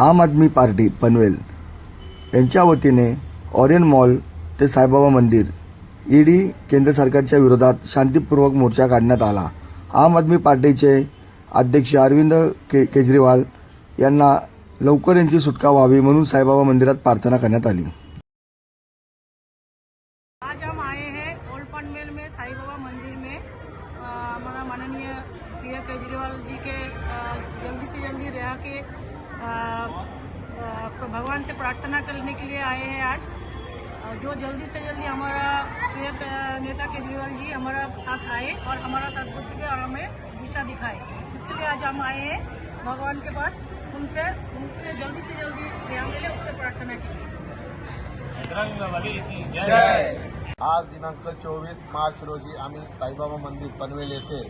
आम आदमी पार्टी पनवेल. यांच्या वतीने ऑरियन मॉल ते साईबाबा मंदिर ईडी केंद्र सरकारच्या विरोधात शांतीपूर्वक मोर्चा काढण्यात आला. आम आदमी पार्टीचे अध्यक्ष अरविंद के केजरीवाल यांना लवकर यांची सुटका व्हावी म्हणून साईबाबा मंदिरात प्रार्थना करण्यात आली. आज हम आए हैं ओल्ड पनवेल में साई बाबा मंदिर में। हमारा माननीय पी केजरीवाल जी के जल्दी से जल्दी रिहा के भगवान से प्रार्थना करने के लिए आए हैं आज। जो जल्दी से जल्दी हमारा प्रिय नेता केजरीवाल जी हमारा साथ आए और हमारा साथ बुद्ध और हमें दिशा दिखाए। इसके लिए आज हम आए हैं भगवान के पास। उनसे उनसे जल्दी से जल्दी रिहा मिले उससे प्रार्थना की आज दिनांक चोवीस मार्च रोजी आम्ही साईबाबा मंदिर पनवेल येथे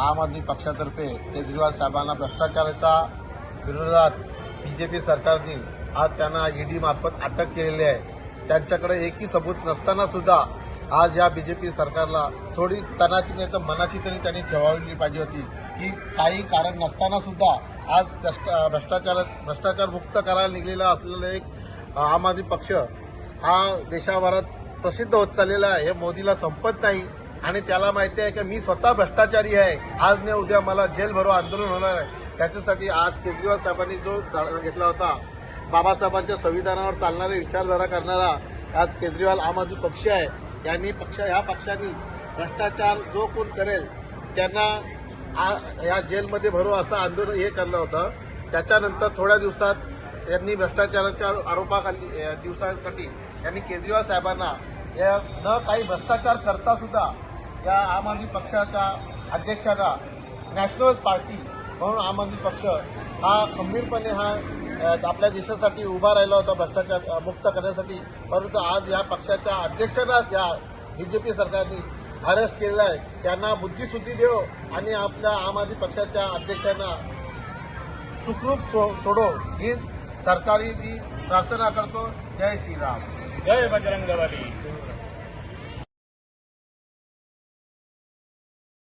आम आदमी पक्षातर्फे केजरीवाल साहेबांना भ्रष्टाचाराच्या विरोधात बीजेपी सरकारने आज त्यांना ईडी मार्फत अटक केलेली आहे. त्यांच्याकडे एकही सबूत नसताना सुद्धा आज या बीजेपी सरकारला थोडी तणाची नाही तर मनाची तरी त्यांनी ठेवावली पाहिजे होती. की काही कारण नसताना सुद्धा आज भ्रष्टा- भ्रष्टाचार भ्रष्टाचार मुक्त करायला निघलेला असलेला एक आम आदमी पक्ष हा देशाभरात प्रसिद्ध होत चाललेला आहे. हे मोदीला संपत नाही. आणि त्याला माहिती आहे की मी स्वतः भ्रष्टाचारी आहे. आज ने उद्या मला जेल भरो आंदोलन होणार आहे. त्याच्यासाठी आज केजरीवाल साहेबांनी जो धडा घेतला होता बाबासाहेबांच्या संविधानावर चालणारे विचारधारा करणारा आज केजरीवाल आम आदमी पक्ष आहे यांनी पक्ष ह्या पक्षाने भ्रष्टाचार जो कोण करेल त्यांना आ- या जेलमध्ये भरो असं आंदोलन हे करलं होतं. त्याच्यानंतर थोड्या दिवसात यांनी भ्रष्टाचाराच्या आरोपाखाली दिवसांसाठी यांनी केजरीवाल साहेबांना या न काही भ्रष्टाचार करता सुद्धा या आम आदमी पक्षाच्या अध्यक्षांना नॅशनल पार्टी म्हणून आम आदमी पक्ष हा खंबीरपणे हा आपल्या देशासाठी उभा राहिला होता भ्रष्टाचार मुक्त करण्यासाठी. परंतु आज या पक्षाच्या अध्यक्षांनाच या बीजेपी सरकारने अरेस्ट केलेला आहे. त्यांना बुद्धिशुद्धी देव आणि आपल्या आम आदमी पक्षाच्या अध्यक्षांना सुखरूप सो- सोडो. ही सरकारी मी प्रार्थना करतो. जय श्रीराम. जय बजरंगवाली